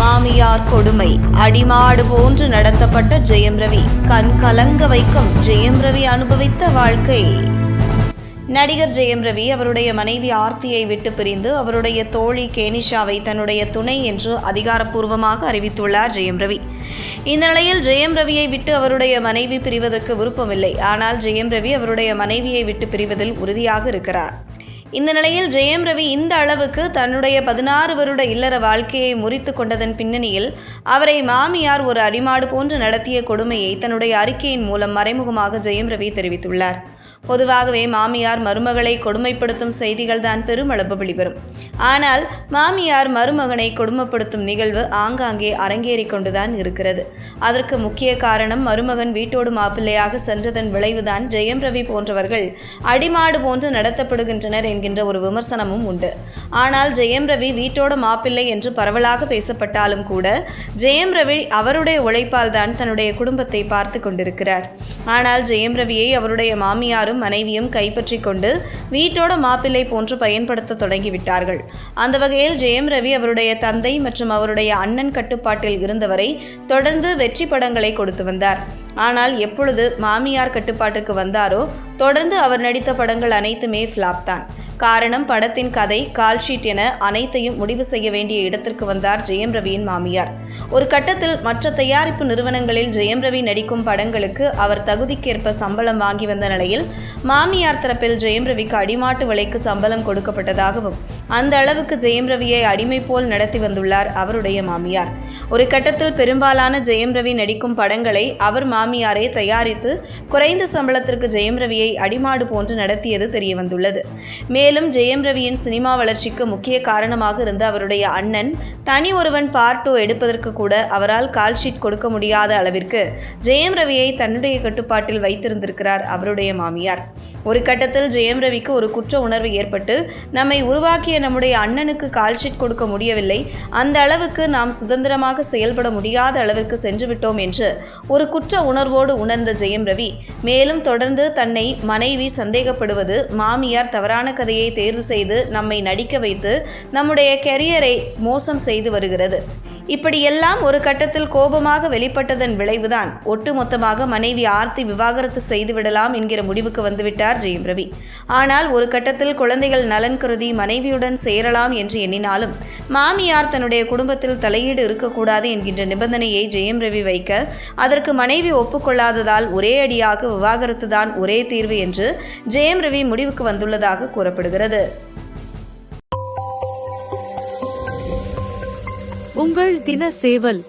மாமியார் கொடுமை. அடிமாடு போன்று நடத்தப்பட்ட ஜெயம் ரவி. கண் கலங்க வைக்கும் ஜெயம் ரவி அனுபவித்த வாழ்க்கை. நடிகர் ஜெயம் ரவி அவருடைய மனைவி ஆர்த்தியை விட்டு பிரிந்து அவருடைய தோழி கேனிஷாவை தன்னுடைய துணை என்று அதிகாரப்பூர்வமாக அறிவித்துள்ளார் ஜெயம் ரவி. இந்த நிலையில் ஜெயம் ரவியை விட்டு அவருடைய மனைவி பிரிவதற்கு விருப்பமில்லை. ஆனால் ஜெயம் ரவி அவருடைய மனைவியை விட்டு பிரிவதில் உறுதியாக இருக்கிறார். இந்த நிலையில் ஜெயம் ரவி இந்த அளவுக்கு தன்னுடைய பதினாறு வருட இல்லற வாழ்க்கையை முறித்து கொண்டதன் பின்னணியில் அவரை மாமியார் ஒரு அடிமாடு போன்று நடத்திய கொடுமையை தன்னுடைய அறிக்கையின் மூலம் மறைமுகமாக ஜெயம் ரவி தெரிவித்துள்ளார். பொதுவாகவே மாமியார் மருமகளை கொடுமைப்படுத்தும் செய்திகள் தான் பெருமளவு வெளிவரும் ஆனால் மாமியார் மருமகனை கொடுமைப்படுத்தும் நிகழ்வு ஆங்காங்கே அரங்கேறி கொண்டுதான் இருக்கிறது. அதற்கு முக்கிய காரணம் மருமகன் வீட்டோடு மாப்பிள்ளையாக சென்றதன் விளைவுதான் ஜெயம் ரவி போன்றவர்கள் அடிமாடு போன்று நடத்தப்படுகின்றனர் என்கின்ற ஒரு விமர்சனமும் உண்டு. ஆனால் ஜெயம் ரவி வீட்டோட மாப்பிள்ளை என்று பரவலாக பேசப்பட்டாலும் கூட ஜெயம் ரவி அவருடைய உழைப்பால் தான் தன்னுடைய குடும்பத்தை பார்த்து கொண்டிருக்கிறார். ஆனால் ஜெயம் ரவியை அவருடைய மாமியார் மாமியாரும் மனைவியும் கைப்பற்றி கொண்டு வீட்டோட மாப்பிள்ளை போன்று பயன்படுத்த தொடங்கிவிட்டார்கள். அந்த வகையில் ஜெயம் ரவி அவருடைய தந்தை மற்றும் அவருடைய அண்ணன் கட்டுப்பாட்டில் இருந்தவரை தொடர்ந்து வெற்றி படங்களை கொடுத்து வந்தார். ஆனால் எப்பொழுது மாமியார் கட்டுப்பாட்டுக்கு வந்தாரோ தொடர்ந்து அவர் நடித்த படங்கள் அனைத்துமே ஃப்ளாப் தான். காரணம் படத்தின் கதை கால்ஷீட் என அனைத்தையும் முடிவு செய்ய வேண்டிய இடத்திற்கு வந்தார் ஜெயம் ரவியின் மாமியார். ஒரு கட்டத்தில் மற்ற தயாரிப்பு நிறுவனங்களில் ஜெயம் ரவி நடிக்கும் படங்களுக்கு அவர் தகுதிக்கேற்ப சம்பளம் வாங்கி வந்த நிலையில் மாமியார் தரப்பில் ஜெயம் ரவிக்கு அடிமாட்டு விலைக்கு சம்பளம் கொடுக்கப்பட்டதாகவும் அந்த அளவுக்கு ஜெயம் ரவியை அடிமை போல் நடத்தி வந்துள்ளார் அவருடைய மாமியார். ஒரு கட்டத்தில் பெரும்பாலான ஜெயம் ரவி நடிக்கும் படங்களை அவர் சாமியாரே தயாரித்து குறைந்த சம்பளத்திற்கு ஜெயம் ரவியை அடிமாடு போன்று நடத்தியது தெரியவந்துள்ளது. மேலும் ஜெயம் ரவியின் சினிமா வளர்ச்சிக்கு முக்கிய காரணமாக இருந்த அவருடைய அண்ணன் தனி ஒருவன் பார்ட் டூ எடுப்பதற்கு கூட அவரால் கால்ஷீட் கொடுக்க முடியாத அளவிற்கு ஜெயம் ரவியை தன்னுடைய கட்டுப்பாட்டில் வைத்திருந்திருக்கிறார் அவருடைய மாமியார். ஒரு கட்டத்தில் ஜெயம் ரவிக்கு ஒரு குற்ற உணர்வு ஏற்பட்டு நம்மை உருவாக்கிய நம்முடைய அண்ணனுக்கு கால்ஷீட் கொடுக்க முடியவில்லை. அந்த அளவுக்கு நாம் சுதந்திரமாக செயல்பட முடியாத அளவிற்கு சென்று விட்டோம் என்று ஒரு குற்ற உணர்வு உணர்வோடு உணர்ந்த ஜெயம் ரவி மேலும் தொடர்ந்து தன்னை மனைவி சந்தேகப்படுவது மாமியார் தவறான கதையை தேர்வு செய்து நம்மை நடிக்க வைத்து நம்முடைய கெரியரை மோசம் செய்து வருகிறது. இப்படியெல்லாம் ஒரு கட்டத்தில் கோபமாக வெளிப்பட்டதன் விளைவுதான் ஒட்டுமொத்தமாக மனைவி ஆர்த்தி விவாகரத்து செய்துவிடலாம் என்கிற முடிவுக்கு வந்துவிட்டார் ஜெயம் ரவி. ஆனால் ஒரு கட்டத்தில் குழந்தைகள் நலன் கருதி மனைவியுடன் சேரலாம் என்று எண்ணினாலும் மாமியார் தன்னுடைய குடும்பத்தில் தலையீடு இருக்கக்கூடாது என்கின்ற நிபந்தனையை ஜெயம் ரவி வைக்க அதற்கு மனைவி ஒப்புக்கொள்ளாததால் ஒரே அடியாக விவாகரத்து தான் ஒரே தீர்வு என்று ஜெயம் ரவி முடிவுக்கு வந்துள்ளதாக கூறப்படுகிறது. உங்கள் தின சேவல்